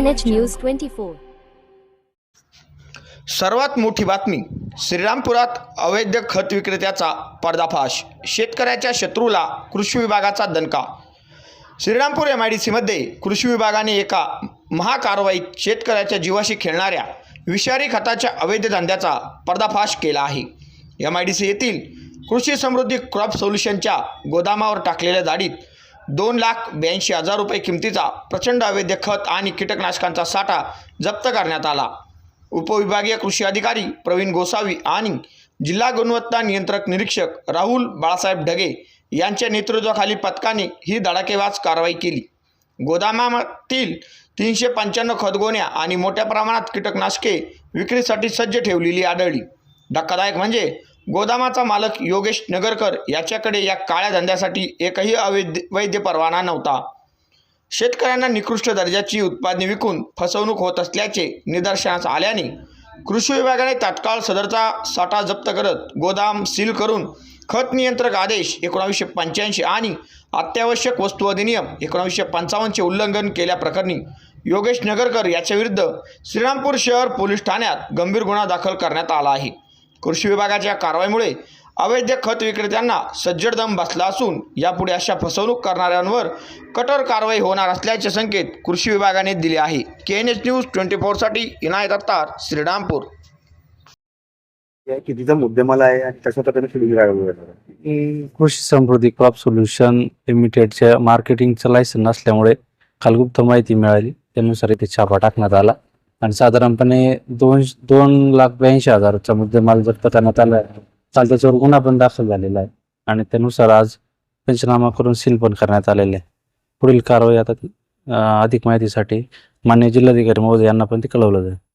News सर्वात मोठी बातमी श्रीरामपुरात अवैध खत विक्रेत्याचा पर्दाफाश शेतकऱ्याच्या शत्रूला कृषी विभागाचा दणका. श्रीरामपूर एम आय डी सीमध्ये कृषी विभागाने एका महाकारवाईत शेतकऱ्याच्या जीवाशी खेळणाऱ्या विषारी खताच्या अवैध धंद्याचा पर्दाफाश केला आहे. एम आय डी सी येथील कृषी समृद्धी क्रॉप सोल्युशनच्या गोदामावर टाकलेल्या जाडीत दोन लाख ब्याऐंशी हजार रुपये किमतीचा प्रचंड अवैध खत आणि कीटकनाशकांचा साठा जप्त करण्यात आला. उपविभागीय कृषी अधिकारी प्रवीण गोसावी आणि जिल्हा गुणवत्ता नियंत्रक निरीक्षक राहुल बाळासाहेब ढगे यांच्या नेतृत्वाखाली पथकाने ही धडाकेबाज कारवाई केली. गोदामातील तीनशे पंच्याण्णव खतगोण्या आणि मोठ्या प्रमाणात कीटकनाशके विक्रीसाठी सज्ज ठेवलेली आढळली. धक्कादायक म्हणजे गोदामाचा मालक योगेश नगरकर याच्याकडे या काळ्या धंद्यासाठी एकही अवैध वैध परवाना नव्हता. शेतकऱ्यांना निकृष्ट दर्जाची उत्पादने विकून फसवणूक होत असल्याचे निदर्शनास आल्याने कृषी विभागाने तात्काळ सदरचा साठा जप्त करत गोदाम सील करून खत नियंत्रक आदेश एकोणावीसशे पंच्याऐंशी आणि अत्यावश्यक वस्तू अधिनियम एकोणावीसशे पंचावन्नचे उल्लंघन केल्याप्रकरणी योगेश नगरकर याच्याविरुद्ध श्रीरामपूर शहर पोलीस ठाण्यात गंभीर गुन्हा दाखल करण्यात आला आहे. कृषी विभागाच्या कारवाईमुळे अवैध खत विक्रेत्यांना सज्जड दम बसला असून यापुढे अशा फसवणूक करणाऱ्यांवर कठोर कारवाई होणार असल्याचे संकेत कृषी विभागाने दिले आहे. K N H news twenty फोरसाठी Inayat Attar Shrirampur. कितीचा मुद्देमाल आहे आणि? की कृषी समृद्धी क्रॉप सोल्युशन लिमिटेडच्या मार्केटिंगचं लायसन नसल्यामुळे काल गुप्त माहिती मिळाली. त्यानुसार इथे छापा टाकण्यात आला. आणि साधारणपणे दोन दोन लाख ब्याऐंशी हजारचा मुद्देमाल जप्त करण्यात आला आहे काल त्याच्यावर गुन्हा पण दाखल झालेला आहे. आणि त्यानुसार आज पंचनामा करून सील पण करण्यात आलेले आहे. पुढील कारवाई आता अधिक माहितीसाठी मान्य जिल्हाधिकारी महोदय यांना पण ते कळवलं जाईल.